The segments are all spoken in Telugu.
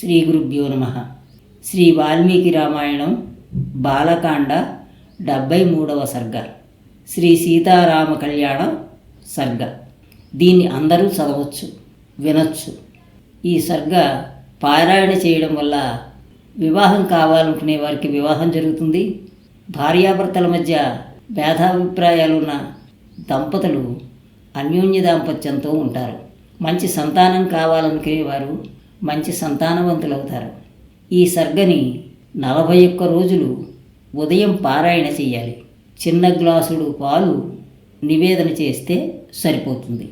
శ్రీ గురుభ్యో నమ. శ్రీ వాల్మీకి రామాయణం బాలకాండ డెబ్భై మూడవ సర్గ. శ్రీ సీతారామ కళ్యాణ సర్గ. దీన్ని అందరూ చదవచ్చు వినొచ్చు. ఈ సర్గ పారాయణ చేయడం వల్ల వివాహం కావాలనుకునే వారికి వివాహం జరుగుతుంది. భార్యాభర్తల మధ్య భేదాభిప్రాయాలున్న దంపతులు అన్యోన్య దాంపత్యంతో ఉంటారు. మంచి సంతానం కావాలనుకునే వారు మంచి సంతానవంతులవుతారు. ఈ సర్గని నలభై ఒక్క రోజులు ఉదయం పారాయణ చేయాలి చిన్న గ్లాసుడు పాలు నివేదన చేస్తే సరిపోతుంది.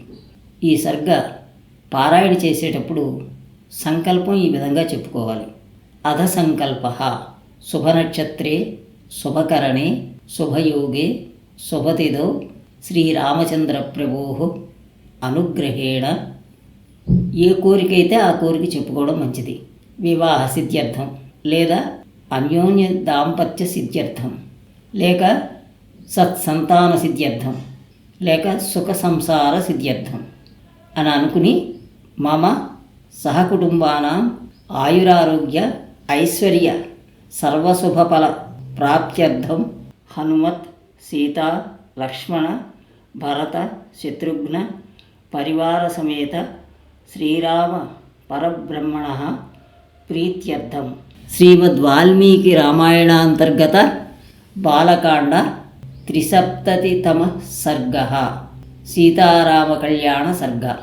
ఈ సర్గ పారాయణ చేసేటప్పుడు సంకల్పం ఈ విధంగా చెప్పుకోవాలి. అధ సంకల్ప శుభనక్షత్రే శుభకరణే శుభయోగే శుభతిదో శ్రీరామచంద్ర ప్రభో అనుగ్రహేణ ఏ కోరికైతే ఆ కోరిక చెప్పుకోవడం మంచిది. వివాహ సిద్ధ్యర్థం లేదా అన్యోన్య దాంపత్య సిద్ధ్యర్థం లేక సత్సంతాన సిద్ధ్యర్థం లేక సుఖ సంసార సిద్ధ్యర్థం అని అనుకుని మమ సహకుటుంబానాం ఆయురారోగ్య ఐశ్వర్య సర్వశుభఫల ప్రాప్త్యర్థం హనుమత్ సీత లక్ష్మణ భరత శత్రుఘ్న పరివార సమేత శ్రీరామ పరబ్రహ్మణ ప్రీత్యర్థం. శ్రీమద్ వాల్మీకి రామాయణాంతర్గత బాలకాండ త్రిసప్తతితమ సర్గ. సీతారామ కళ్యాణ సర్గ.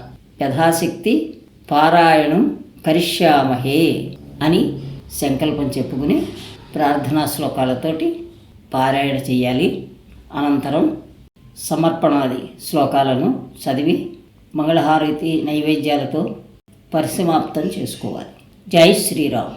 యథాశక్తి పారాయణం కరిష్యామహే అని సంకల్పం చెప్పుకుని ప్రార్థనా శ్లోకాలతోటి పారాయణ చేయాలి. అనంతరం సమర్పణాది శ్లోకాలను చదివి మంగళహారతి నైవేద్యాలతో పరిసమాప్తం చేసుకోవాలి. జై శ్రీరామ్.